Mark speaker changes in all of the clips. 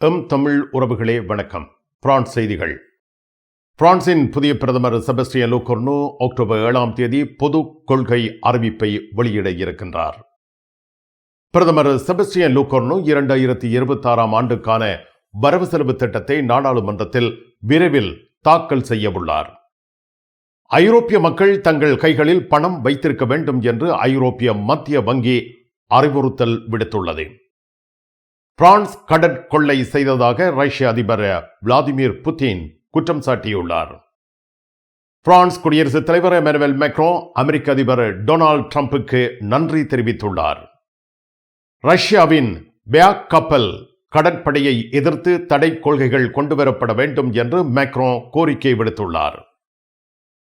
Speaker 1: M Tamil உறவுகளே வணக்கம். France செய்திகள். பிரான்சின் புதிய பிரதமர் செபஸ்டியன் லூகோர்னோ அக்டோபர் ஏழாம் தேதி பொது கொள்கை அறிவிப்பை வெளியிட இருக்கின்றார். பிரதமர் செபஸ்டியன் லூகோர்னோ இரண்டாயிரத்தி இருபத்தாறாம் ஆண்டுக்கான வரவு செலவு திட்டத்தை நாடாளுமன்றத்தில் விரைவில் தாக்கல் செய்யவுள்ளார் ஐரோப்பிய மக்கள் தங்கள் கைகளில் பணம் வைத்திருக்க வேண்டும் என்று ஐரோப்பிய மத்திய வங்கி அறிவுறுத்தல் விடுத்துள்ளது. பிரான்ஸ் கடற்கொள்ளை செய்ததாக ரஷ்ய அதிபர் விளாடிமிர் புட்டின் குற்றம் சாட்டியுள்ளார். பிரான்ஸ் குடியரசுத் தலைவர் எமனுவல் மெக்ரோ அமெரிக்க அதிபர் டொனால்ட் ட்ரம்ப்புக்கு நன்றி தெரிவித்துள்ளார். ரஷ்யாவின் பேக் கப்பல் கடற்படையை எதிர்த்து தடை கொள்கைகள் கொண்டுவரப்பட வேண்டும் என்று மேக்ரோ கோரிக்கை விடுத்துள்ளார்.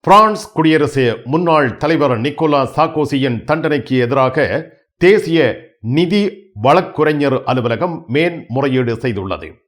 Speaker 1: பிரான்ஸ் குடியரசு முன்னாள் தலைவர் நிக்கோலா சாக்கோசியின் தண்டனைக்கு எதிராக தேசிய நிதி வழக்குரைஞர் அலுவலகம் மேன்முறையீடு செய்துள்ளது.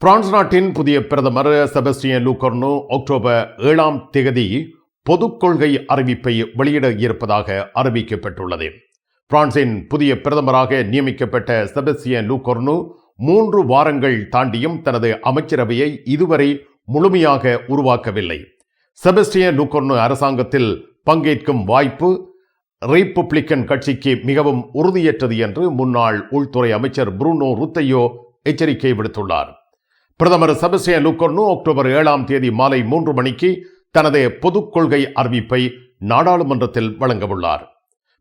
Speaker 1: பிரான்ஸ் நாட்டின் புதிய பிரதமர் செபஸ்டியன் லூகர்னோ அக்டோபர் ஏழாம் தேதி பொது கொள்கை அறிவிப்பை வெளியிட இருப்பதாக அறிவிக்கப்பட்டுள்ளது. பிரான்சின் புதிய பிரதமராக நியமிக்கப்பட்ட செபஸ்டியன் லூகர்னு மூன்று வாரங்கள் தாண்டியும் தனது அமைச்சரவையை இதுவரை முழுமையாக உருவாக்கவில்லை. செபஸ்டியன் லூகர்னு அரசாங்கத்தில் பங்கேற்கும் வாய்ப்பு ரிப்பப்ளிக்கன் கட்சிக்கு மிகவும் உறுதியற்றது என்று முன்னாள் உள்துறை அமைச்சர் புருனோ ருத்தையோ எச்சரிக்கை விடுத்துள்ளார். பிரதமர் செபஸ்டியன் லுக்கொன்னு அக்டோபர் ஏழாம் தேதி மாலை மூன்று மணிக்கு தனது பொதுக் கொள்கை அறிவிப்பை நாடாளுமன்றத்தில் வழங்கவுள்ளார்.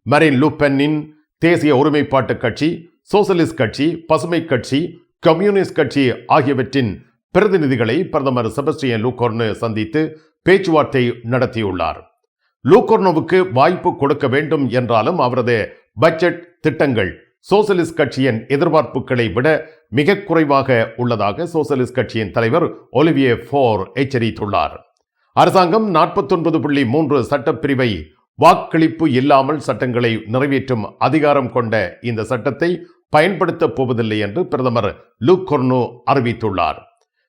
Speaker 1: மரின் லுப்பென்னின் தேசிய ஒருமைப்பாட்டு கட்சி சோசலிஸ்ட் கட்சி பசுமை கட்சி கம்யூனிஸ்ட் கட்சி ஆகியவற்றின் பிரதிநிதிகளை பிரதமர் செபஸ்டியன் லூகோர்னு சந்தித்து பேச்சுவார்த்தை நடத்தியுள்ளார். லூகோர்னோவுக்கு வாய்ப்பு கொடுக்க வேண்டும் என்றாலும் அவரது பட்ஜெட் திட்டங்கள் சோசலிஸ்ட் கட்சியின் எதிர்பார்ப்புகளை விட மிக குறைவாக உள்ளதாக சோசலிஸ்ட் கட்சியின் தலைவர் ஒலிவியே ஃபோர் எச்சரித்துள்ளார். அரசாங்கம் நாற்பத்தொன்பது புள்ளி மூன்று சட்டப்பிரிவை வாக்களிப்பு இல்லாமல் சட்டங்களை நிறைவேற்றும் அதிகாரம் கொண்ட இந்த சட்டத்தை பயன்படுத்தப் போவதில்லை என்று பிரதமர் லூக் கொர்னோ அறிவித்துள்ளார்.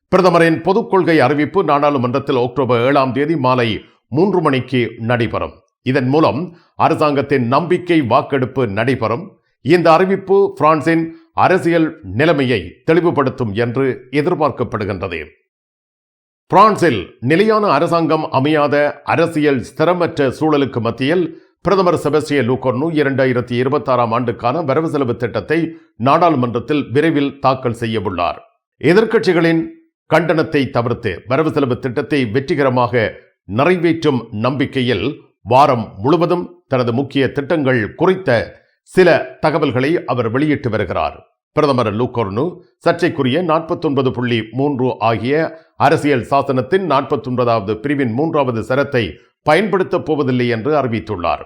Speaker 1: பிரதமரின் பொதுக் கொள்கை அறிவிப்பு நாடாளுமன்றத்தில் அக்டோபர் ஏழாம் தேதி மாலை மூன்று மணிக்கு நடைபெறும். இதன் மூலம் அரசாங்கத்தின் நம்பிக்கை வாக்கெடுப்பு நடைபெறும். இந்த அறிவிப்பு பிரான்சின் அரசியல் நிலைமையை தெளிவுபடுத்தும் என்று எதிர்பார்க்கப்படுகின்றது. பிரான்சில் நிலையான அரசாங்கம் அமையாத அரசியல் ஸ்திரமற்ற சூழலுக்கு மத்தியில் பிரதமர் செபஸ்டிய லூகோர்னு இரண்டாயிரத்தி இருபத்தாறாம் ஆண்டுக்கான வரவு செலவு திட்டத்தை நாடாளுமன்றத்தில் விரைவில் தாக்கல் செய்யவுள்ளார். எதிர்க்கட்சிகளின் கண்டனத்தை தவிர்த்து வரவு செலவு திட்டத்தை வெற்றிகரமாக நிறைவேற்றும் நம்பிக்கையில் வாரம் முழுவதும் தனது முக்கிய திட்டங்கள் குறித்த சில தகவல்களை அவர் வெளியிட்டு வருகிறார். பிரதமர் லூகோர்னு சர்ச்சைக்குரிய நாற்பத்தொன்பது புள்ளி மூன்று ஆகிய அரசியல் சாசனத்தின் நாற்பத்தொன்பதாவது பிரிவின் மூன்றாவது சரத்தை பயன்படுத்தப் போவதில்லை என்று அறிவித்துள்ளார்.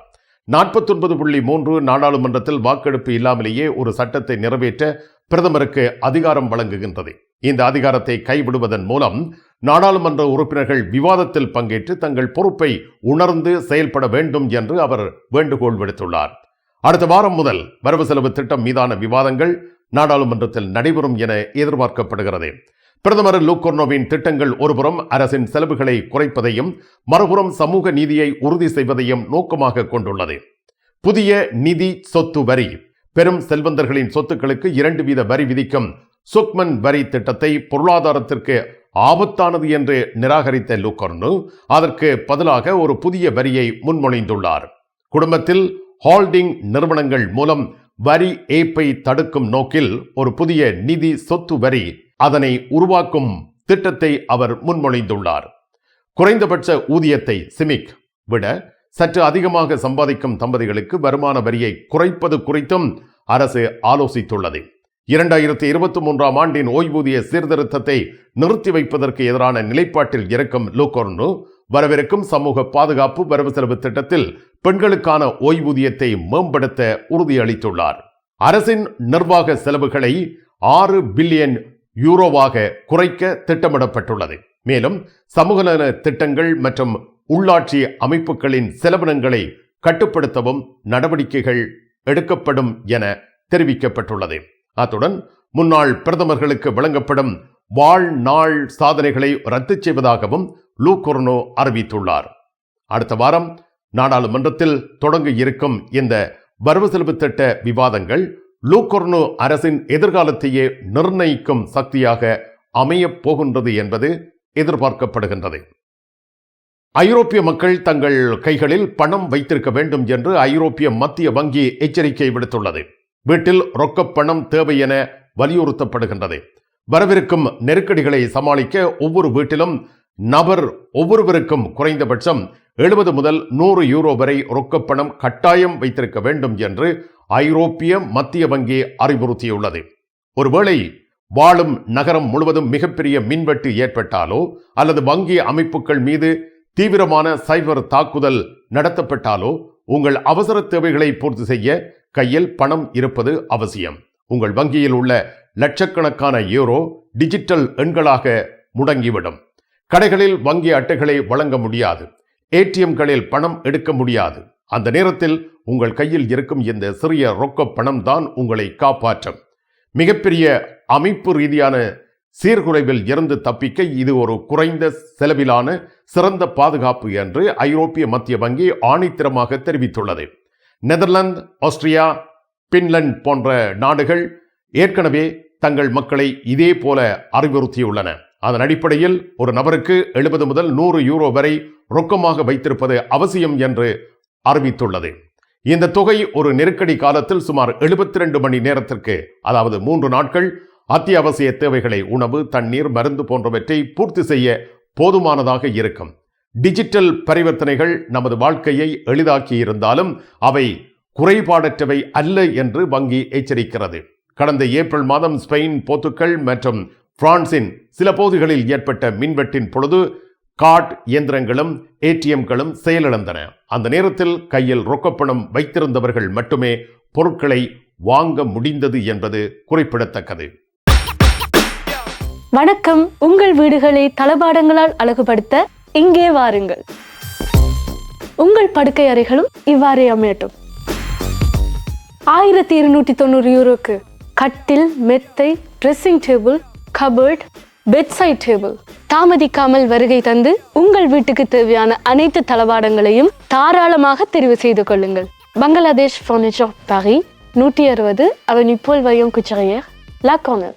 Speaker 1: நாற்பத்தொன்பது புள்ளி மூன்று நாடாளுமன்றத்தில் வாக்கெடுப்பு இல்லாமலேயே ஒரு சட்டத்தை நிறைவேற்ற பிரதமருக்கு அதிகாரம் வழங்குகின்றது. இந்த அதிகாரத்தை கைவிடுவதன் மூலம் நாடாளுமன்ற உறுப்பினர்கள் விவாதத்தில் பங்கேற்று தங்கள் பொறுப்பை உணர்ந்து செயல்பட வேண்டும் என்று அவர் வேண்டுகோள் விடுத்துள்ளார். அடுத்த வாரம் முதல் வரவு செலவு திட்டம் மீதான விவாதங்கள் நாடாளுமன்றத்தில் நடைபெறும் என எதிர்பார்க்கப்படுகிறது. பிரதமர் லூக்கோர்னோவின் திட்டங்கள் ஒருபுறம் அரசின் செலவுகளை குறைப்பதையும் மறுபுறம் சமூக நீதியை உறுதி செய்வதையும் நோக்கமாக கொண்டுள்ளது. புதிய நிதி சொத்து வரி பெரும் செல்வந்தர்களின் சொத்துக்களுக்கு இரண்டு வீத வரி விதிக்கும் சுக்மன் வரி திட்டத்தை பொருளாதாரத்திற்கு ஆபத்தானது என்று நிராகரித்த லூக்கர்னு அதற்கு பதிலாக ஒரு புதிய வரியை முன்மொழிந்துள்ளார். குடும்பத்தில் ஹோல்டிங் நிறுவனங்கள் மூலம் வரி ஏய்ப்பை தடுக்கும் நோக்கில் ஒரு புதிய நிதி சொத்து வரி அதனை உருவாக்கும் திட்டத்தை அவர் முன்மொழிந்துள்ளார். குறைந்தபட்ச ஊதியத்தை சிமிக் விட சற்று அதிகமாக சம்பாதிக்கும் தம்பதிகளுக்கு வருமான வரியை குறைப்பது குறித்தும் அரசு ஆலோசித்துள்ளது. இரண்டாயிரத்தி இருபத்தி மூன்றாம் ஆண்டின் ஓய்வூதிய சீர்திருத்தத்தை நிறுத்தி வைப்பதற்கு எதிரான நிலைப்பாட்டில் இருக்கும் லூகோர்னு வரவிருக்கும் சமூக பாதுகாப்பு வரவு செலவு திட்டத்தில் பெண்களுக்கான ஓய்வூதியத்தை மேம்படுத்த உறுதியளித்துள்ளார். அரசின் நிர்வாக செலவுகளை ஆறு பில்லியன் யூரோவாக குறைக்க திட்டமிடப்பட்டுள்ளது. மேலும் சமூக நல திட்டங்கள் மற்றும் உள்ளாட்சி அமைப்புகளின் செலவினங்களை கட்டுப்படுத்தவும் நடவடிக்கைகள் எடுக்கப்படும் என தெரிவிக்கப்பட்டுள்ளது. அத்துடன் முன்னாள் பிரதமர்களுக்கு வழங்கப்படும் வாழ்நாள் சாதனைகளை ரத்து செய்வதாகவும் லூகோர்னோ அறிவித்துள்ளார். அடுத்த வாரம் நாடாளுமன்றத்தில் தொடங்க இருக்கும் இந்த வரவு செலவு திட்ட விவாதங்கள் லூகோர்னோ அரசின் எதிர்காலத்தையே நிர்ணயிக்கும் சக்தியாக அமையப் போகின்றது என்பது எதிர்பார்க்கப்படுகின்றது. ஐரோப்பிய மக்கள் தங்கள் கைகளில் பணம் வைத்திருக்க வேண்டும் என்று ஐரோப்பிய மத்திய வங்கி எச்சரிக்கை விடுத்துள்ளது. வீட்டில் ரொக்கப் பணம் தேவை என வலியுறுத்தப்படுகின்றது. வரவிருக்கும் நெருக்கடிகளை சமாளிக்க ஒவ்வொரு வீட்டிலும் நபர் ஒவ்வொருவருக்கும் குறைந்தபட்சம் எழுபது முதல் நூறு யூரோ வரை ரொக்கப்பணம் கட்டாயம் வைத்திருக்க வேண்டும் என்று ஐரோப்பிய மத்திய வங்கி அறிவுறுத்தியுள்ளது. ஒருவேளை வாழும் நகரம் முழுவதும் மிகப்பெரிய மின்வெட்டு ஏற்பட்டாலோ அல்லது வங்கி அமைப்புகள் மீது தீவிரமான சைபர் தாக்குதல் நடத்தப்பட்டாலோ உங்கள் அவசர தேவைகளை பூர்த்தி செய்ய கையில் பணம் இருப்பது அவசியம். உங்கள் வங்கியில் உள்ள லட்சக்கணக்கான யூரோ டிஜிட்டல் எண்களாக முடங்கிவிடும். கடைகளில் வங்கி அட்டைகளை வழங்க முடியாது. ஏடிஎம்களில் பணம் எடுக்க முடியாது. அந்த நேரத்தில் உங்கள் கையில் இருக்கும் இந்த சிறிய ரொக்க பணம் தான் உங்களை காப்பாற்றும். மிகப்பெரிய அமைப்பு ரீதியான சீர்குலைவில் இருந்து தப்பிக்க இது ஒரு குறைந்த செலவிலான சிறந்த பாதுகாப்பு என்று ஐரோப்பிய மத்திய வங்கி ஆணித்தரமாக தெரிவித்துள்ளது. நெதர்லாந்து ஆஸ்திரியா பின்லாந்து போன்ற நாடுகள் ஏற்கனவே தங்கள் மக்களை இதே போல அறிவுறுத்தியுள்ளன. அதன் அடிப்படையில் ஒரு நபருக்கு எழுபது முதல் நூறு யூரோ வரை ரொக்கமாக வைத்திருப்பது அவசியம் என்று அறிவித்துள்ளது. இந்த தொகை ஒரு நெருக்கடி காலத்தில் சுமார் 72 மணி நேரத்திற்கு அதாவது மூன்று நாட்கள் அத்தியாவசிய தேவைகளை உணவு தண்ணீர் மருந்து போன்றவற்றை பூர்த்தி செய்ய போதுமானதாக இருக்கும். டிஜிட்டல் பரிவர்த்தனைகள் நமது வாழ்க்கையை எளிதாக்கி இருந்தாலும் அவை குறைபாடற்றவை அல்ல என்று வங்கி எச்சரிக்கிறது. கடந்த ஏப்ரல் மாதம் ஸ்பெயின் போர்த்துக்கல் மற்றும் பிரான்சின் சில பகுதிகளில் ஏற்பட்ட மின்வெட்டின் பொழுது கார்ட் இயந்திரங்களும் ஏடிஎம்களும் செயலிழந்தன. அந்த நேரத்தில் கையில் ரொக்கப்பணம் வைத்திருந்தவர்கள் மட்டுமே பொருட்களை வாங்க முடிந்தது என்பது குறிப்பிடத்தக்கது.
Speaker 2: வணக்கம். உங்கள் வீடுகளை தளபாடங்களால் அழகுபடுத்த இங்கே வாருங்கள். உங்கள் படுக்கை அறைகளும் இவ்வாறே அமையட்டும். ஆயிரத்தி இருநூற்றி தொண்ணூறு யூரோக்கு கட்டில் மெத்தை dressing table cupboard bedside table தாமதிக்காமல் வருகை தந்து உங்கள் வீட்டுக்கு தேவையான அனைத்து தளவாடங்களையும் தாராளமாக தெரிவு செய்து கொள்ளுங்கள். பங்களாதேஷ் ஃபர்னிச்சர் பாரி நூற்றி அறுபது அவன் இப்போல் வயம் குச்சரையர் லா கார்னர்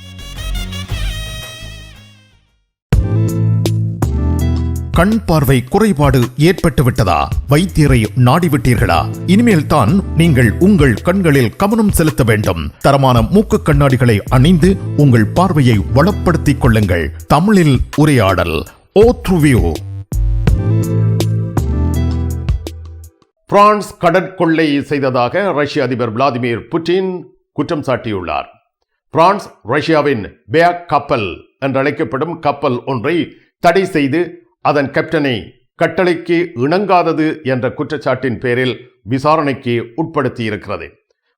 Speaker 3: கண் பார்வை குறைபாடு ஏற்பட்டு விட்டதா வைத்தியரை நாடிவிட்டீர்களா? இனிமேல் தான் நீங்கள் உங்கள் கண்களில் கவனம் செலுத்த வேண்டும். தரமான மூக்கு கண்ணாடிகளை அணிந்து உங்கள் பார்வையை வளப்படுத்திக் கொள்ளுங்கள். தமிழில் உரையாடல் ஓத்ருவியோ
Speaker 1: பிரான்ஸ் கடற்கொள்ளை செய்ததாக ரஷ்ய அதிபர் விளாடிமிர் புட்டின் குற்றம் சாட்டியுள்ளார். பிரான்ஸ் ரஷ்யாவின் பேக் கப்பல் என்றழைக்கப்படும் கப்பல் ஒன்றை தடை செய்து அதன் கேப்டனை கட்டளைக்கு இணங்காதது என்ற குற்றச்சாட்டின் பேரில் விசாரணைக்கு உட்படுத்தியிருக்கிறது.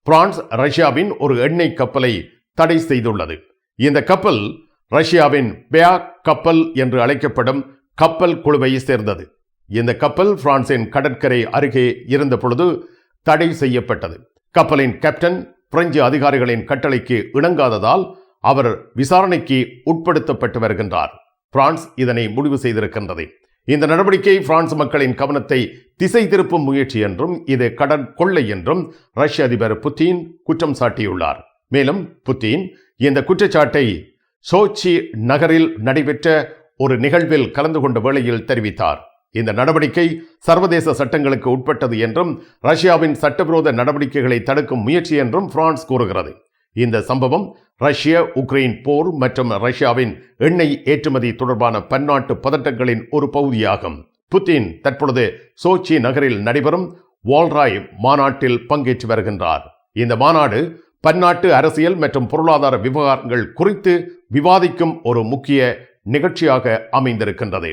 Speaker 1: பிரான்ஸ் ரஷ்யாவின் ஒரு எண்ணெய் கப்பலை தடை செய்துள்ளது. இந்த கப்பல் ரஷ்யாவின் பேக் கப்பல் என்று அழைக்கப்படும் கப்பல் குழுவை சேர்ந்தது. இந்த கப்பல் பிரான்சின் கடற்கரை அருகே இருந்த பொழுது தடை செய்யப்பட்டது. கப்பலின் கேப்டன் பிரெஞ்சு அதிகாரிகளின் கட்டளைக்கு இணங்காததால் அவர் விசாரணைக்கு உட்படுத்தப்பட்டு வருகின்றார். பிரான்ஸ் இதனை முடிவு செய்திருக்கின்றது. இந்த நடவடிக்கை பிரான்ஸ் மக்களின் கவனத்தை திசை திருப்பும் முயற்சி என்றும் இது கடன் கொள்ளை என்றும் ரஷ்ய அதிபர் புத்தின் குற்றம் சாட்டியுள்ளார். மேலும் புத்தின் இந்த குற்றச்சாட்டை சோச்சி நகரில் நடைபெற்ற ஒரு நிகழ்வில் கலந்து கொண்ட வேளையில் தெரிவித்தார். இந்த நடவடிக்கை சர்வதேச சட்டங்களுக்கு உட்பட்டது என்றும் ரஷ்யாவின் சட்டவிரோத நடவடிக்கைகளை தடுக்கும் முயற்சி என்றும் பிரான்ஸ் கூறுகிறது. இந்த சம்பவம் ரஷ்ய உக்ரைன் போர் மற்றும் ரஷ்யாவின் எண்ணெய் ஏற்றுமதி தொடர்பான பன்னாட்டு பதட்டங்களின் ஒரு பகுதியாகும். புத்தின் தற்பொழுது சோச்சி நகரில் நடைபெறும் வால்ராய் மாநாட்டில் பங்கேற்று வருகின்றார். இந்த மாநாடு பன்னாட்டு அரசியல் மற்றும் பொருளாதார விவகாரங்கள் குறித்து விவாதிக்கும் ஒரு முக்கிய நிகழ்ச்சியாக அமைந்திருக்கின்றது.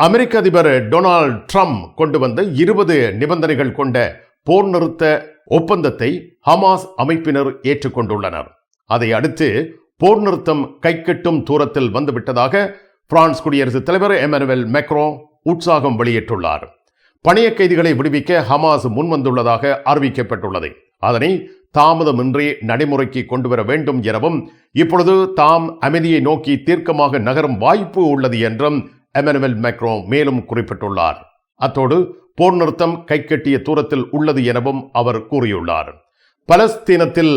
Speaker 1: அமெரிக்க அதிபர் டொனால்ட் ட்ரம்ப் கொண்டு வந்த இருபது நிபந்தனைகள் கொண்ட போர் நிறுத்த ஒப்பந்தத்தை ஹமாஸ் அமைப்பினர் ஏற்றுக்கொண்டுள்ளனர். அதை அடுத்து போர் நிறுத்தம் கைக்கட்டும் தூரத்தில் வந்துவிட்டதாக பிரான்ஸ் குடியரசுத் தலைவர் எமனுவல் மெக்ரோ உற்சாகம் வெளியிட்டுள்ளார். பணியக் கைதிகளை விடுவிக்க ஹமாஸ் முன்வந்துள்ளதாக அறிவிக்கப்பட்டுள்ளது. அதனை தாமதமின்றி நடைமுறைக்கு கொண்டு வர வேண்டும் எனவும் இப்பொழுது தாம் அமைதியை நோக்கி தீர்க்கமாக நகரும் வாய்ப்பு உள்ளது என்றும் எமனுவல் மெக்ரோ மேலும் குறிப்பிட்டுள்ளார். அத்தோடு போர் நிறுத்தம் கைக்கட்டிய தூரத்தில் உள்ளது எனவும் அவர் கூறியுள்ளார். பலஸ்தீனத்தில்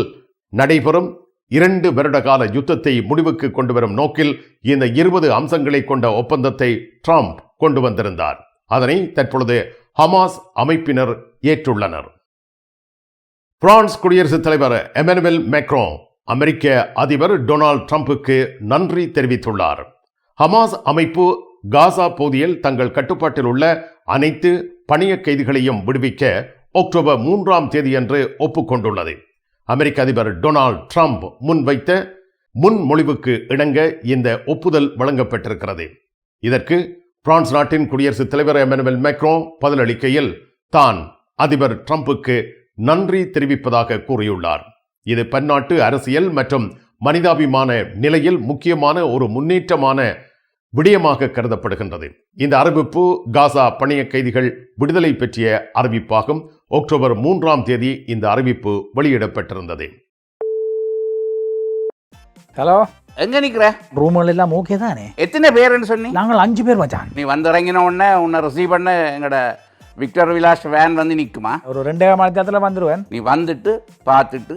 Speaker 1: நடைபெறும் இரண்டு வருடகால யுத்தத்தை முடிவுக்கு கொண்டு வரும் நோக்கில் இந்த இருபது அம்சங்களை கொண்ட ஒப்பந்தத்தை ட்ரம்ப் கொண்டு வந்திருந்தார். அதனை தற்பொழுது ஹமாஸ் அமைப்பினர் ஏற்றுள்ளனர். பிரான்ஸ் குடியரசுத் தலைவர் எமனுவல் மேக்ரோ அமெரிக்க அதிபர் டொனால்ட் ட்ரம்ப்புக்கு நன்றி தெரிவித்துள்ளார். ஹமாஸ் அமைப்பு காசா பகுதியில் தங்கள் கட்டுப்பாட்டில் உள்ள அனைத்து பணிய கைதிகளையும் விடுவிக்க அக்டோபர் மூன்றாம் தேதியன்று ஒப்புக்கொண்டுள்ளது. அமெரிக்க அதிபர் டொனால்ட் ட்ரம்ப் முன்வைத்த முன்மொழிவுக்கு இணங்க இந்த ஒப்புதல் வழங்கப்பட்டிருக்கிறது. இதற்கு பிரான்ஸ் நாட்டின் குடியரசுத் தலைவர் எமனுவல் மேக்ரோ பதிலளிக்கையில் தான் அதிபர் ட்ரம்புக்கு நன்றி தெரிவிப்பதாக கூறியுள்ளார். இது பன்னாட்டு அரசியல் மற்றும் மனிதாபிமான நிலையில் முக்கியமான ஒரு முன்னேற்றமான விடயமாக கருதப்படுகின்றது. இந்த அறிவிப்பு காசா பணிய கைதிகள் விடுதலை பற்றிய அறிவிப்பாகும். அக்டோபர் மூன்றாம் தேதி இந்த அறிவிப்பு வெளியிடப்பட்டிருந்தது.
Speaker 4: ஹலோ?
Speaker 5: எங்க நிக்கிற?
Speaker 4: ரூம்கள் எல்லாம் ஓகே தானே?
Speaker 5: எத்தனை பேருன்னு சொன்னி?
Speaker 4: நாங்கள் அஞ்சு பேர் மச்சான்.
Speaker 5: நீ வந்து இறங்கின உடனே உன்னை ரிசீவ் பண்ண எங்கட விக்டர் விலாஸ் வேன் வந்து நிக்குமா?
Speaker 4: ஒரு ரெண்டே மணி நேரத்தில் வந்துடுவேன்
Speaker 5: நீ வந்துட்டு பார்த்துட்டு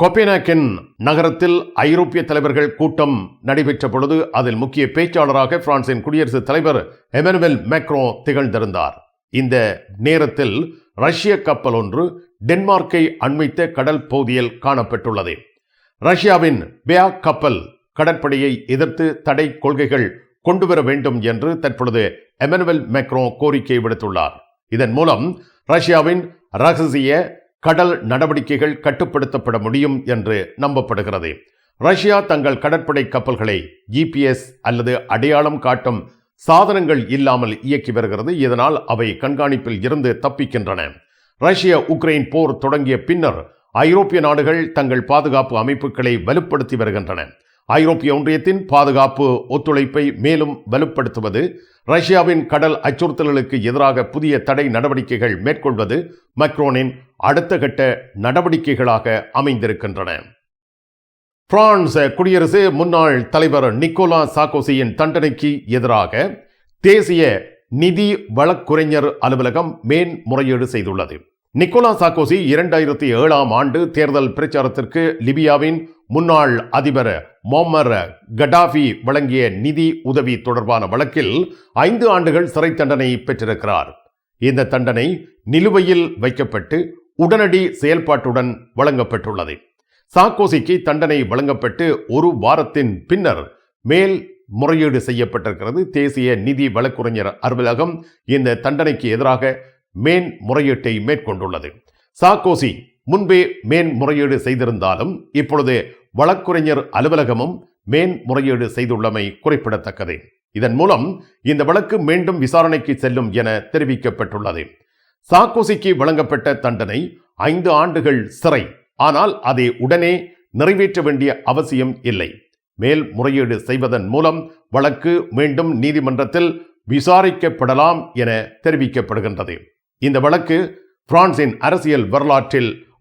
Speaker 1: கோப்பேனாக்கன் நகரத்தில் ஐரோப்பிய தலைவர்கள் கூட்டம் நடைபெற்ற பொழுது அதில் முக்கிய பேச்சாளராக பிரான்சின் குடியரசுத் தலைவர் எமனுவல் மேக்ரோ திகழ்ந்திருந்தார். இந்த நேரத்தில் ரஷ்ய கப்பல் ஒன்று டென்மார்க்கை அண்மித்த கடல் பகுதியில் காணப்பட்டுள்ளது. ரஷ்யாவின் பியா கப்பல் கடற்படையை எதிர்த்து தடை கொள்கைகள் கொண்டுவர வேண்டும் என்று தற்பொழுது எமனுவல் மேக்ரோ கோரிக்கை விடுத்துள்ளார். இதன் மூலம் ரஷ்யாவின் ரகசிய கடல் நடவடிக்கைகள் கட்டுப்படுத்தப்பட முடியும் என்று நம்பப்படுகிறது. ரஷ்யா தங்கள் கடற்படை கப்பல்களை ஜிபிஎஸ் அல்லது அடையாளம் காட்டும் சாதனங்கள் இல்லாமல் இயக்கி வருகிறது. இதனால் அவை கண்காணிப்பில் இருந்து தப்பிக்கின்றன. ரஷ்ய உக்ரைன் போர் தொடங்கிய பின்னர் ஐரோப்பிய நாடுகள் தங்கள் பாதுகாப்பு அமைப்புகளை வலுப்படுத்தி வருகின்றன. ஐரோப்பிய ஒன்றியத்தின் பாதுகாப்பு ஒத்துழைப்பை மேலும் வலுப்படுத்துவது ரஷ்யாவின் கடல் அச்சுறுத்தல்களுக்கு எதிராக புதிய தடை நடவடிக்கைகள் மேற்கொள்வது மக்ரோனின் அடுத்த கட்ட நடவடிக்கைகளாக அமைந்திருக்கின்றன. பிரான்ஸ் குடியரசு முன்னாள் தலைவர் நிக்கோலா சாக்கோசியின் தண்டனைக்கு எதிராக தேசிய நிதி வழக்குரைஞர் அலுவலகம் மேன்முறையீடு செய்துள்ளது. நிக்கோலா சாக்கோசி இரண்டாயிரத்தி ஏழாம் ஆண்டு தேர்தல் பிரச்சாரத்திற்கு லிபியாவின் முன்னாள் அதிபர் மொம்மர் கடாஃபி வழங்கிய நிதி உதவி தொடர்பான வழக்கில் ஐந்து ஆண்டுகள் சிறை தண்டனை பெற்றிருக்கிறார். இந்த தண்டனை நிலுவையில் வைக்கப்பட்டு உடனடி செயல்பாட்டுடன் வழங்கப்பட்டுள்ளது. சாக்கோசிக்கு தண்டனை வழங்கப்பட்டு ஒரு வாரத்தின் பின்னர் மேல் முறையீடு செய்யப்பட்டிருக்கிறது. தேசிய நிதி வழக்குரைஞர் அலுவலகம் இந்த தண்டனைக்கு எதிராக மேன்முறையீட்டை மேற்கொண்டுள்ளது. சாக்கோசி முன்பே மேன்முறையீடு செய்திருந்தாலும் இப்பொழுது வழக்குரைஞர் அலுவலகமும் மேன்முறையீடு செய்துள்ளமை குறிப்பிடத்தக்கது. இதன் மூலம் இந்த வழக்கு மீண்டும் விசாரணைக்கு செல்லும் என தெரிவிக்கப்பட்டுள்ளது. சாக்கோசிக்கு வழங்கப்பட்ட தண்டனை ஐந்து ஆண்டுகள் சிறை. ஆனால் அதை உடனே நிறைவேற்ற வேண்டிய அவசியம் இல்லை. மேல் முறையீடு செய்வதன் மூலம் வழக்கு மீண்டும் நீதிமன்றத்தில் விசாரிக்கப்படலாம் என தெரிவிக்கப்படுகின்றது. இந்த வழக்கு பிரான்சின் அரசியல் வரலாற்றில்